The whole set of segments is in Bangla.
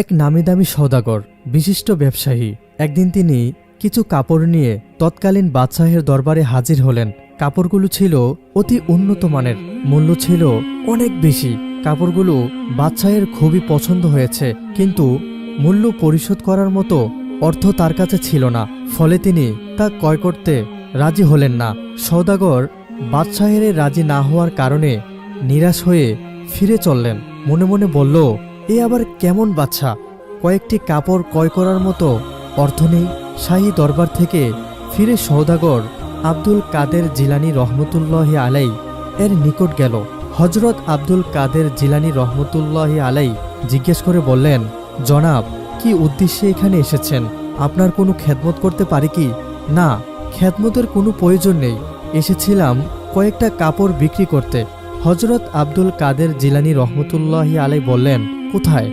এক নামি দামি সওদাগর বিশিষ্ট ব্যবসায়ী। একদিন তিনি কিছু কাপড় নিয়ে তৎকালীন বাদশাহের দরবারে হাজির হলেন। কাপড়গুলো ছিল অতি উন্নত মানের, মূল্য ছিল অনেক বেশি। কাপড়গুলো বাদশাহের খুবই পছন্দ হয়েছে, কিন্তু মূল্য পরিশোধ করার মতো অর্থ তার কাছে ছিল না। ফলে তিনি তা ক্রয় করতে রাজি হলেন না। সওদাগর বাদশাহের রাজি না হওয়ার কারণে নিরাশ হয়ে ফিরে চললেন। মনে মনে বলল এ আবার কেমন বাচ্চা? কয়েকটি কাপড় ক্রয় করার মতো অর্থ নেই। শাহী দরবার থেকে ফিরে সৌদাগর আব্দুল কাদের জিলানি রহমতুল্লাহ আলাই এর নিকট গেল। হজরত আব্দুল কাদের জিলানি রহমতুল্লাহ আলাই জিজ্ঞেস করে বললেন, জনাব, কি উদ্দেশ্যে এখানে এসেছেন? আপনার কোনো খেদমত করতে পারি কি? না, খেদমতের কোনো প্রয়োজন নেই। এসেছিলাম কয়েকটা কাপড় বিক্রি করতে। হজরত আব্দুল কাদের জিলানি রহমতুল্লাহ আলাই বললেন কোথায়?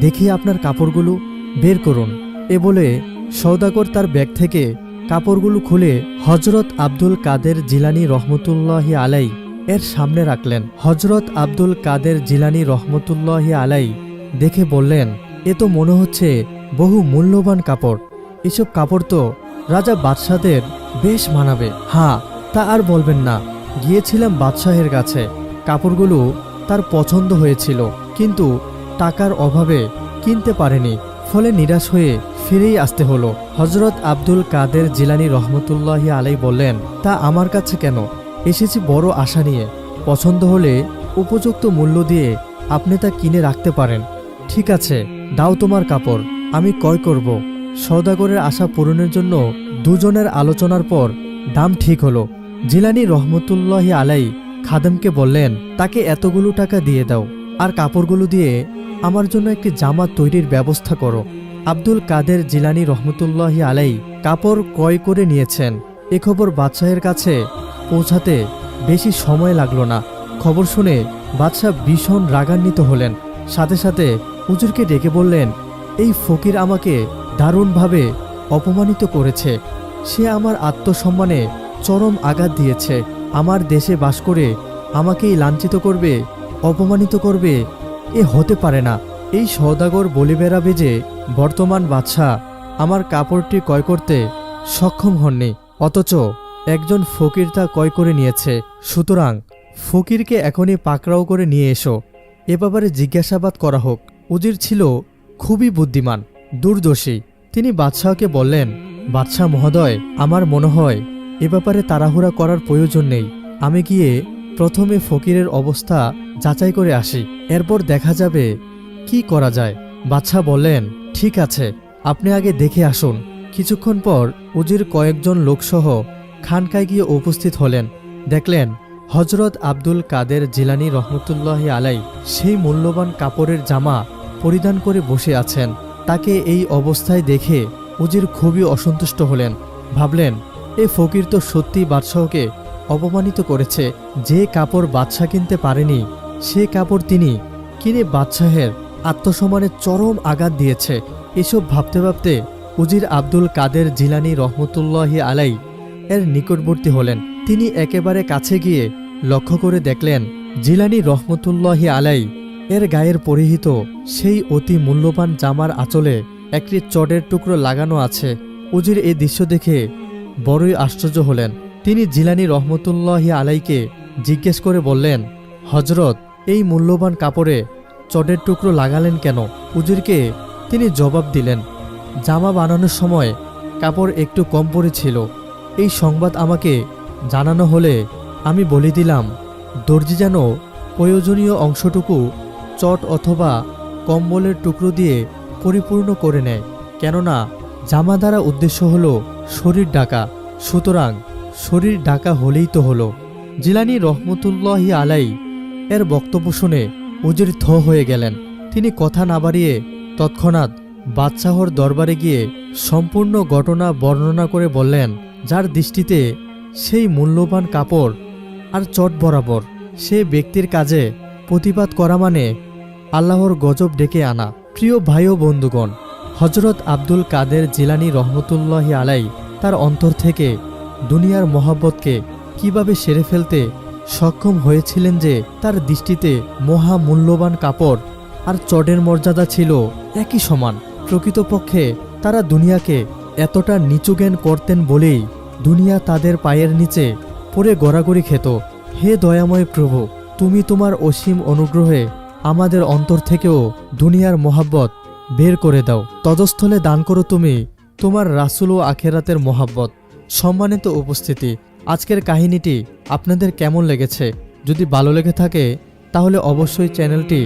দেখি আপনার কাপড়গুলো, বের করুন। এ বলে সৌদাগর তার ব্যাগ থেকে কাপড়গুলো খুলে হজরত আব্দুল কাদের জিলানি রহমতুল্লাহ আলাই এর সামনে রাখলেন। হজরত আব্দুল কাদের জিলানি রহমতুল্লাহ আলাই দেখে বললেন, এ তো মনে হচ্ছে বহু মূল্যবান কাপড়। এসব কাপড় তো রাজা বাদশাদের বেশ মানাবে। হ্যাঁ তা আর বলবেন না। গিয়েছিলাম বাদশাহের কাছে। কাপড়গুলো তার পছন্দ হয়েছিল। কিন্তু টাকার অভাবে কিনতে পারেনি, ফলে নিরাশ হয়ে ফিরেই আসতে হলো। হজরত আব্দুল কাদের জিলানি রহমতুল্লাহ আলাই বললেন, তা আমার কাছে কেন? এসেছি বড় আশা নিয়ে। পছন্দ হলে উপযুক্ত মূল্য দিয়ে আপনি তা কিনে রাখতে পারেন। ঠিক আছে, দাও তোমার কাপড়, আমি ক্রয় করব। সৌদাগরের আশা পূরণের জন্য দুজনের আলোচনার পর দাম ঠিক হলো। জিলানি রহমতুল্লাহ আলাই খাদেমকে বললেন, তাকে এতগুলো টাকা দিয়ে দাও, আর কাপড়গুলো দিয়ে আমার জন্য একটি জামা তৈরির ব্যবস্থা করো। আব্দুল কাদের জিলানি রহমতুল্লাহ আলাই কাপড় ক্রয় করে নিয়েছেন। এ খবর বাদশাহের কাছে পৌঁছাতে বেশি সময় লাগল না। খবর শুনে বাদশাহ ভীষণ রাগান্বিত হলেন। সাথে সাথে হুজুরকে ডেকে বললেন, এই ফকির আমাকে দারুণভাবে অপমানিত করেছে। সে আমার আত্মসম্মানে চরম আঘাত দিয়েছে। আমার দেশে বাস করে আমাকেই লাঞ্ছিত করবে, অপমানিত করবে এ হতে পারে না। এই সওদাগর বলি বেড়াবে যে, বর্তমান বাদশাহ আমার কাপড়টি ক্রয় করতে সক্ষম হননি, অথচ একজন ফকির তা ক্রয় করে নিয়েছে। সুতরাং ফকিরকে এখনই পাকড়াও করে নিয়ে এসো। এ ব্যাপারে জিজ্ঞাসাবাদ করা হোক। উজির ছিল খুবই বুদ্ধিমান দূরদর্শী তিনি বাদশাহকে বললেন, বাদশাহ মহোদয়, আমার মনে হয় এ ব্যাপারে তাড়াহুড়া করার প্রয়োজন নেই। আমি গিয়ে প্রথমে ফকিরের অবস্থা যাচাই করে আসি। এরপর দেখা যাবে কি করা যায়। বাদশাহ বললেন, ঠিক আছে, আপনি আগে দেখে আসুন। কিছুক্ষণ পর উজির কয়েকজন লোকসহ খানকায় গিয়ে উপস্থিত হলেন। দেখলেন হজরত আব্দুল কাদের জিলানি রহমতুল্লাহ আলাই সেই মূল্যবান কাপড়ের জামা পরিধান করে বসে আছেন। তাকে এই অবস্থায় দেখে উজির খুবই অসন্তুষ্ট হলেন। ভাবলেন, এ ফকির তো সত্যি বাদশাহকে অপমানিত করেছে। যে কাপড় বাদশাহ কিনতে পারেনি, সে কাপড় তিনি কিনে বাদশাহের, আত্মসম্মানে চরম আঘাত দিয়েছে। এসব ভাবতে ভাবতে উজির আব্দুল কাদের জিলানি রহমতুল্লাহ আলাই এর নিকটবর্তী হলেন। তিনি একেবারে কাছে গিয়ে লক্ষ্য করে দেখলেন, জিলানি রহমতুল্লাহ আলাই এর গায়ের পরিহিত সেই অতি মূল্যবান জামার আঁচলে একটি চটের টুকরো লাগানো আছে। উজির এই দৃশ্য দেখে বড়ই আশ্চর্য হলেন। তিনি জিলানি রহমতুল্লাহ আলাইকে জিজ্ঞেস করে বললেন হজরত এই মূল্যবান কাপড়ে চটের টুকরো লাগালেন কেন? উজিরকে তিনি জবাব দিলেন, জামা বানানোর সময় কাপড় একটু কম পড়েছিল। এই সংবাদ আমাকে জানানো হলে আমি বলে দিলাম, দর্জি যেন প্রয়োজনীয় অংশটুকু চট অথবা কম্বলের টুকরো দিয়ে পরিপূর্ণ করে নেয়। কেননা, জামা দ্বারা উদ্দেশ্য হল শরীর ডাকা সুতরাং শরীর ডাকা হলেই তো হলো। জিলানি রহমতুল্লাহি আলাই এর বক্তব্য শুনে উজির থ হয়ে গেলেন। তিনি কথা না বাড়িয়ে তৎক্ষণাৎ বাদশাহর দরবারে গিয়ে সম্পূর্ণ ঘটনা বর্ণনা করে বললেন, যার দৃষ্টিতে সেই মূল্যবান কাপড় আর চট বরাবর সে ব্যক্তির কাজে প্রতিবাদ করা মানে আল্লাহর গজব ডেকে আনা। প্রিয় ভাই ও বন্ধুগণ হজরত আব্দুল কাদের জিলানি রহমতুল্লাহি আলাই তার অন্তর থেকে দুনিয়ার মহাব্বতকে কীভাবে সেরে ফেলতে সক্ষম হয়েছিলেন যে তার দৃষ্টিতে মহা মূল্যবান কাপড় আর চটের মর্যাদা ছিল একই সমান। প্রকৃতপক্ষে তারা দুনিয়াকে এতটা নিচু জ্ঞান করতেন বলেই দুনিয়া তাদের পায়ের নিচে পড়ে গড়াগড়ি খেত। হে দয়াময় প্রভু, তুমি তোমার অসীম অনুগ্রহে আমাদের অন্তর থেকেও দুনিয়ার মহাব্বত বের করে দাও। তদস্থলে দান করো তুমি তোমার রাসুল ও আখেরাতের মোহাব্বত। সম্মানিত উপস্থিতি। আজকের কাহিনীটি আপনাদের কেমন লেগেছে? যদি ভালো লেগে থাকে, তাহলে অবশ্যই চ্যানেলটি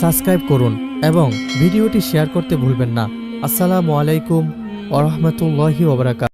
সাবস্ক্রাইব করুন এবং ভিডিওটি শেয়ার করতে ভুলবেন না। আসসালামু আলাইকুম ওরহমতুল্লাহি ওবরাকাত